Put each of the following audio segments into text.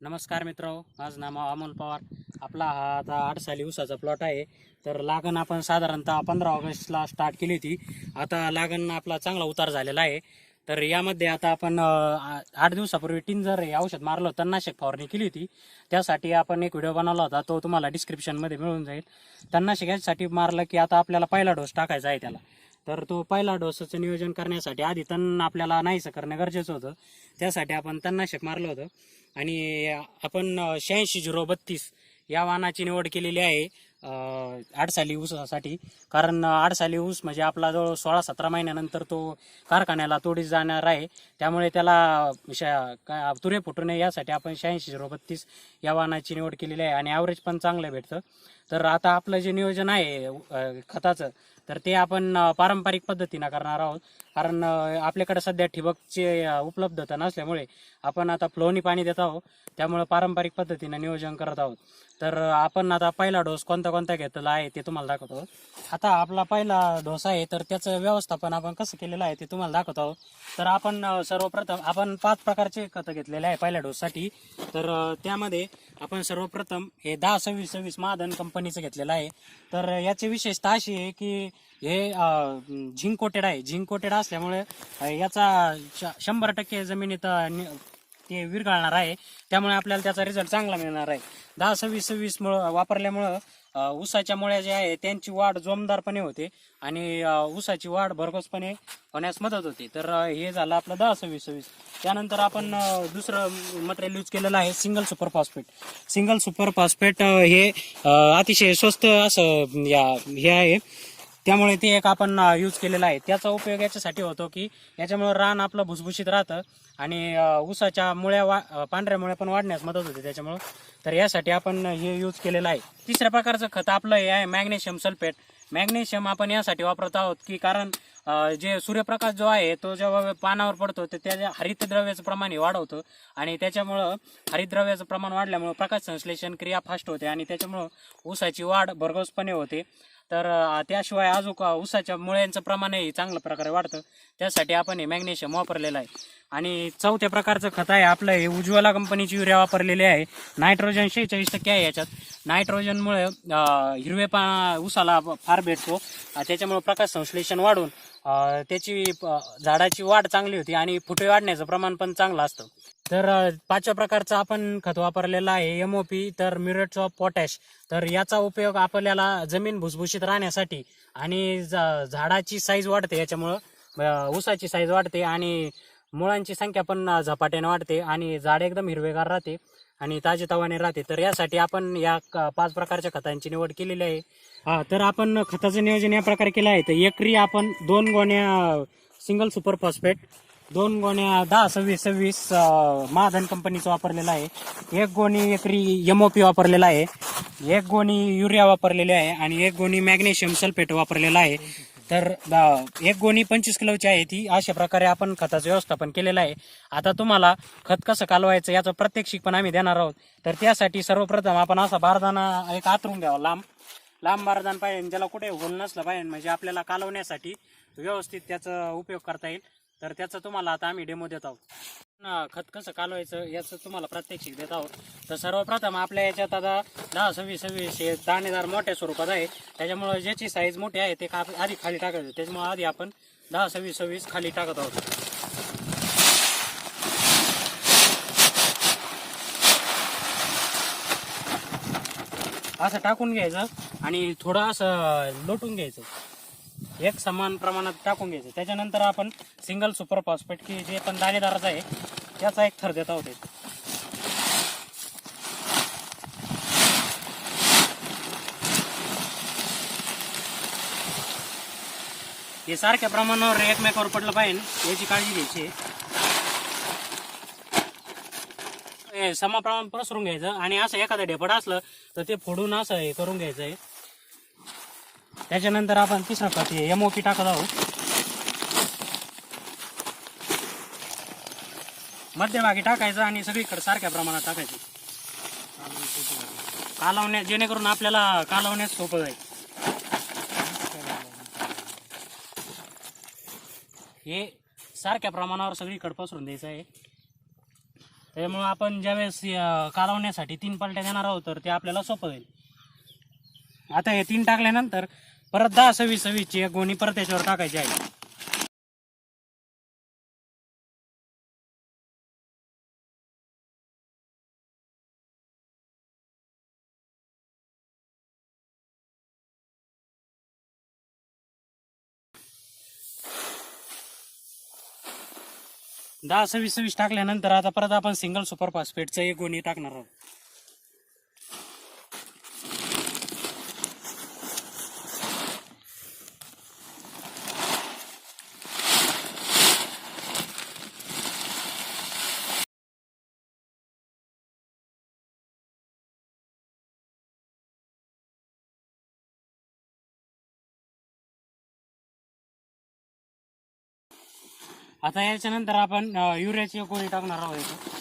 नमस्कार मित्र माझं नाव अमोल पवार. आपला हा आता आठ साली ऊसाचा प्लॉट आहे. तर लागण आपण साधारणतः पंधरा ऑगस्टला स्टार्ट केली होती. आता लागण आपला चांगला उतार झालेला आहे. तर यामध्ये आता आपण आठ दिवसापूर्वी टिंजर हे औषध मारलं होतं तणनाशक फवारणी केली होती. त्यासाठी आपण एक व्हिडिओ बनवला होता. तो तुम्हाला डिस्क्रिप्शनमध्ये मिळून जाईल. तणनाशक यासाठी मारलं की आता आपल्याला पहिला डोस टाकायचा आहे त्याला. तर तो पहिला डोसचं नियोजन करण्यासाठी आधी तण आपल्याला नाहीसं करणं गरजेचं होतं. त्यासाठी आपण तणनाशक मारलं होतं. आणि आपण शहाऐंशी झिरो बत्तीस या वाहनाची निवड केलेली आहे अं, आडसाली ऊसासाठी. कारण आडसाली ऊस म्हणजे आपला जवळ सोळा सतरा महिन्यानंतर तो कारखान्याला तोडीस जाणार आहे. त्यामुळे त्याला शा- तुरे फुटू नये यासाठी आपण शहाऐंशी झिरो बत्तीस या वाहनाची निवड केलेली आहे. आणि ॲव्हरेज पण चांगलं भेटतं. तर आता आपलं जे नियोजन आहे खताचं तर ते आपण पारंपरिक पद्धतीनं करणार आहोत. कारण आपल्याकडे सध्या ठिबकची उपलब्धता नसल्यामुळे आपण आता फ्लोनी पाणी देत आहोत. त्यामुळे पारंपरिक पद्धतीनं नियोजन करत आहोत. तर आपण आता पहिला डोस कोणता कोणता घेतलेला आहे ते तुम्हाला दाखवतो. आता आपला पहिला डोस आहे तर त्याचं व्यवस्थापन आपण कसं केलेलं आहे ते तुम्हाला दाखवत आहोत. तर आपण सर्वप्रथम आपण पाच प्रकारचे खतं घेतलेले आहे पहिल्या डोससाठी. तर त्यामध्ये आपण सर्वप्रथम हे दहा सव्वीस सव्वीस महाधन कंपनीचं घेतलेलं आहे. तर याची विशेषता अशी आहे की हे झिंक कोटेड आहे. झिंक कोटेड असल्यामुळे याचा श- शंभर टक्के जमिनीत ते विरघळणार आहे. त्यामुळे आपल्याला त्याचा रिझल्ट चांगला मिळणार आहे. दहा सव्वीस सव्वीस मुळं वापरल्यामुळं ऊसाच्या मुळ्या ज्या आहे त्यांची वाढ जोमदारपणे होते आणि ऊसाची वाढ भरघोसपणे होण्यास मदत होते. तर हे झालं आपलं दहा सव्वीस सव्वीस. त्यानंतर आपण दुसरं मटेरियल यूज केलेलं आहे single super phosphate single super phosphate हे अतिशय स्वस्त असं या हे आहे. त्यामुळे ते एक आपण यूज केलेलं आहे. त्याचा उपयोग याच्यासाठी होतो की याच्यामुळे रान आपलं भुसभुशीत राहतं आणि ऊसाच्या मुळ्या वा पांढऱ्यामुळे पांढऱ्या मुळ्या पण वाढण्यास मदत होते त्याच्यामुळं. तर यासाठी आपण हे यूज केलेलं आहे. तिसऱ्या प्रकारचं खत आपलं हे आहे मॅग्नेशियम सल्फेट. मॅग्नेशियम आपण यासाठी वापरत आहोत की कारण जे सूर्यप्रकाश जो आहे तो जेव्हा पानावर पडतो तर त्या हरितद्रव्याचं प्रमाण हे वाढवतं आणि त्याच्यामुळं हरितद्रव्याचं प्रमाण वाढल्यामुळं प्रकाश संश्लेषण क्रिया फास्ट होते आणि त्याच्यामुळं ऊसाची वाढ भरघोसपणे होते. तर त्याशिवाय अजून ऊसाच्या मुळ्यांचं प्रमाणही चांगल्या प्रकारे वाढतं. त्यासाठी आपण हे मॅग्नेशियम वापरलेलं आहे. आणि चौथ्या प्रकारचं खत आहे आपलं हे उज्ज्वला कंपनीची युरिया वापरलेली आहे. नायट्रोजन शेहेचाळीस टक्के आहे याच्यात. नायट्रोजनमुळे हिरवे पा ऊसाला फार भेटतो. त्याच्यामुळे प्रकाश संश्लेषण वाढून त्याची झाडाची वाढ चांगली होती आणि फुटे वाढण्याचं प्रमाण पण चांगलं असतं. तर पाचव्या प्रकारचं आपण खत वापरलेलं आहे एम ओ पी तर म्युरेट्स ऑफ पोटॅश. तर याचा उपयोग आपल्याला जमीन भुसभुशीत राहण्यासाठी आणि झाडाची साईज वाढते याच्यामुळं ऊसाची साईज वाढते आणि मुळांची संख्या पण झपाट्याने वाढते आणि झाड एकदम हिरवेगार राहते आणि ताजेतवाने राहते. तर यासाठी आपण या क- पाच प्रकारच्या खतांची निवड केलेली आहे. तर आपण खताचं नियोजन या प्रकारे केलं आहे. तर एकरी आपण दोन गोण्या सिंगल सुपर फॉस्फेट दोन गोण्या दहा सव्वीस सव्वीस महाधन कंपनीचं वापरलेलं आहे. एक गोणी एकरी एम ओ पी वापरलेला आहे. एक गोणी युरिया वापरलेली आहे आणि एक गोणी मॅग्नेशियम सल्फेट वापरलेला आहे. तर एक गोणी पंचवीस किलोची आहे ती. अशा प्रकारे आपण खताचं व्यवस्थापन केलेलं आहे. आता तुम्हाला खत कसं कालवायचं याचं प्रात्यक्षिक पण आम्ही देणार आहोत. तर त्यासाठी सर्वप्रथम आपण असा बारदाना एक आतरून घ्यावा. लांब लांब बारदान पाहिजे. ज्याला कुठे होल नसलं पाहिजे. म्हणजे आपल्याला कालवण्यासाठी व्यवस्थित त्याचा उपयोग करता येईल. तर त्याचं तुम्हाला आता आम्ही डेमो देत आहोत. खत कसं कालवायचं याचं तुम्हाला प्रात्यक्षिक देत आहोत. तर सर्वप्रथम आपल्या याच्यात आता दहा सव्वीस सव्वीस हे दाणेदार मोठ्या स्वरूपात आहे. त्याच्यामुळं ज्याची साईज मोठी आहे ते का आधी खाली टाकायचं. त्याच्यामुळं आधी आपण दहा सव्वीस सव्वीस खाली टाकत आहोत. असं टाकून घ्यायचं आणि थोडं असं लोटून घ्यायचं. एक समान प्रमाणात टाकून घ्यायचं. त्याच्यानंतर आपण सिंगल सुपर फॉस्फेट की जे पण दाणेदाराचा आहे त्याचा एक थर देत आहोत. हे सारख्या प्रमाणावर एकमेकावर पडलं पाहिजे याची काळजी घ्यायची समाप्रमाण पसरून घ्यायचं आणि असं एखादं ढेपड असलं तर ते फोडून असं हे करून घ्यायचं आहे. त्याच्यानंतर आपण तिसरं खत हे एम ओ पी टाकत आहोत. मध्यभागी टाकायचं आणि सगळीकडे सारख्या प्रमाणात टाकायचं. कालवण्या जेणेकरून आपल्याला कालवण्यास सोपं जाईल. हे सारख्या प्रमाणावर सगळीकडे पसरून द्यायचं आहे. त्यामुळं आपण ज्यावेळेस कालवण्यासाठी तीन पलट्या देणार आहोत तर ते आपल्याला सोपं जाईल. आता हे तीन टाकल्यानंतर परत दहा सव्वीस सव्वीसची एक गोणी परत त्याच्यावर टाकायची आहे. दहा सव्वीस सव्वीस टाकल्यानंतर आता परत आपण सिंगल सुपर फॉस्फेटचं एक गोणी टाकणार आहोत. आता याच्यानंतर आपण युरियाची गोळी टाकणार आहोत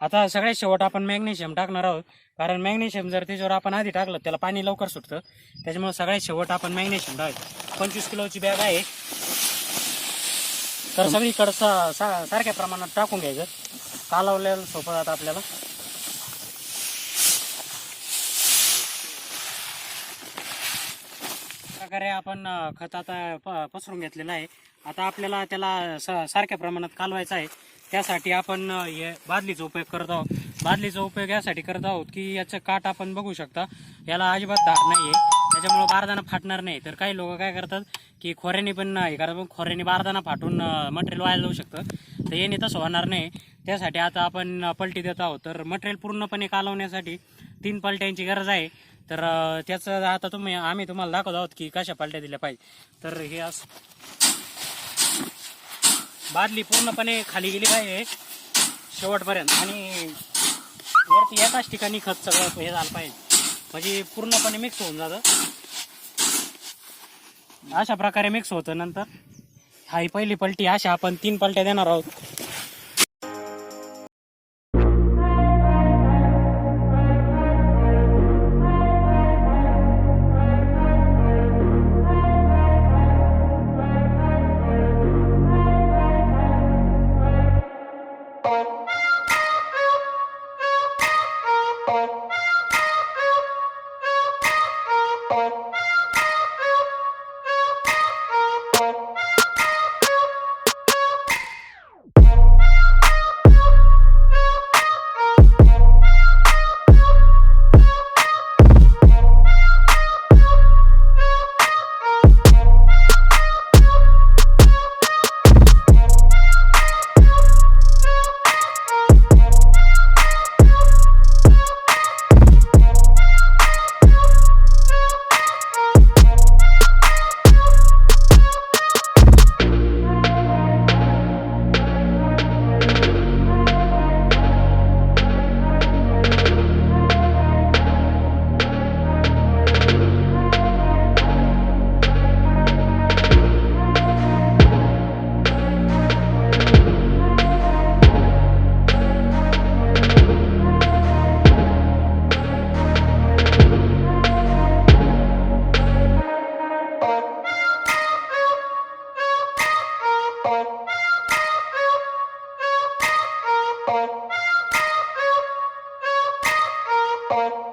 आता सगळ्यात शेवट आपण मॅग्नेशियम टाकणार आहोत. कारण मॅग्नेशियम जर त्याच्यावर आपण आधी टाकलं त्याला पाणी लवकर सुटतं. त्याच्यामुळे सगळ्यात शेवट आपण मॅग्नेशियम टाकायचं पंचवीस किलोची बॅग आहे. तर सगळीकडं सा, सा, सारख्या प्रमाणात टाकून घ्यायचं. कालवलेलं सोपं जातं आपल्याला. प्रकारे आपण खत आता प- पसरून घेतलेलं आहे. आता आपल्याला त्याला स- सारख्या प्रमाणात कालवायचं आहे. त्यासाठी आपण हे बादलीचा उपयोग करत आहोत. बादलीचा उपयोग यासाठी करत आहोत की याचं काठ आपण बघू शकता. याला अजिबात धार नाही आहे त्याच्यामुळं बारदाना फाटणार नाही. तर काही लोक काय करतात की खोऱ्याने पण हे करतात. पण खोऱ्याने बारदाना फाटून मटेरियल वाया जाऊ शकतं. तर याने तसं होणार नाही. त्यासाठी आता आपण पलटी देत आहोत. तर मटेरियल पूर्णपणे कालवण्यासाठी तीन पलट्यांची गरज आहे. तर त्याचं आता तुम्ही आम्ही तुम्हाला दाखवत आहोत की कशा पलट्या दिल्या पाहिजे. तर हे असं. बादली पूर्णपणे खाली गेली पाहिजे शेवटपर्यंत. आणि वरती एकाच ठिकाणी खत सगळं हे झालं पाहिजे. म्हणजे पूर्णपणे मिक्स होऊन जातं. अशा प्रकारे मिक्स होतं नंतर. हा ही पहिली पलटी अशा आपण तीन पलट्या देणार आहोत. Thank you. Thank you.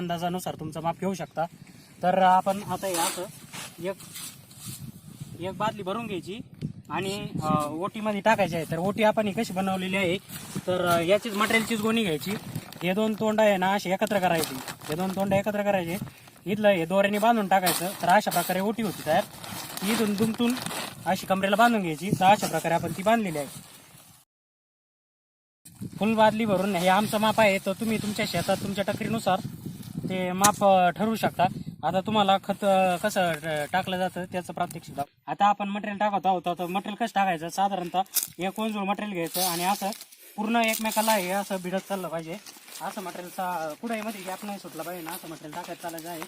अंदाजानुसार तुमचं माप घेऊ शकता. तर आपण आता हे असं एक एक बादली भरून घ्यायची आणि ओटीमध्ये टाकायची आहे. तर ओटी आपण ही कशी बनवलेली आहे? तर याचीच मटेरियलचीच गोणी घ्यायची. हे दोन तोंड आहे ना असे एकत्र करायची. हे दोन तोंड एकत्र करायचे. इथलं हे दोऱ्याने बांधून टाकायचं. तर अशा प्रकारे ओटी होती तयार. इथून दुमतून अशी कमरेला बांधून घ्यायची. तर अशा प्रकारे आपण ती बांधलेली आहे. फुल बादली भरून हे आमचं माप आहे. तर तुम्ही तुमच्या शेतात तुमच्या टकरीनुसार ते माप ठरवू शकता आता तुम्हाला खत कसं टाकलं जातं त्याचं प्रात्यक्षिक दाख आता आपण मटेरियल टाकत आहोत. तर मटेरियल कसं टाकायचं? साधारणतः एक कोणजोड मटेरियल घ्यायचं आणि असं पूर्ण एकमेकाला हे असं भिडत चाललं पाहिजे. असं मटेरियलचा कुठेही मध्ये गॅप नाही सुटला पाहिजे ना. असं मटेरियल टाकायचं चालायचं आहे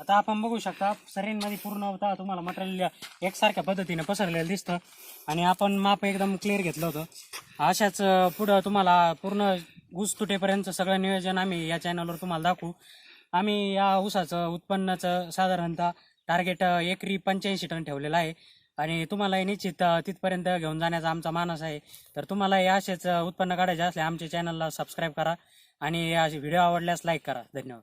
आता आपण बघू शकता सरींमध्ये पूर्ण होता तुम्हाला मटेरियल एकसारख्या पद्धतीने पसरलेलं दिसतं. आणि आपण माप एकदम क्लिअर घेतलं होतं. अशाच पुढं तुम्हाला पूर्ण ऊस तुटेपर्यंत सगळं नियोजन आम्ही या चॅनलवर तुम्हाला दाखवू. आम्ही या ऊसाचं उत्पन्नाचं साधारणतः टार्गेट एकरी पंच्याऐंशी टन ठेवलेलं आहे. आणि तुम्हाला हे निश्चित तिथपर्यंत घेऊन जाण्याचा आमचा मानस आहे. तर तुम्हाला हे असेच उत्पन्न काढायचे असले आमच्या चॅनलला सबस्क्राईब करा. आणि या व्हिडिओ आवडल्यास लाईक करा. धन्यवाद.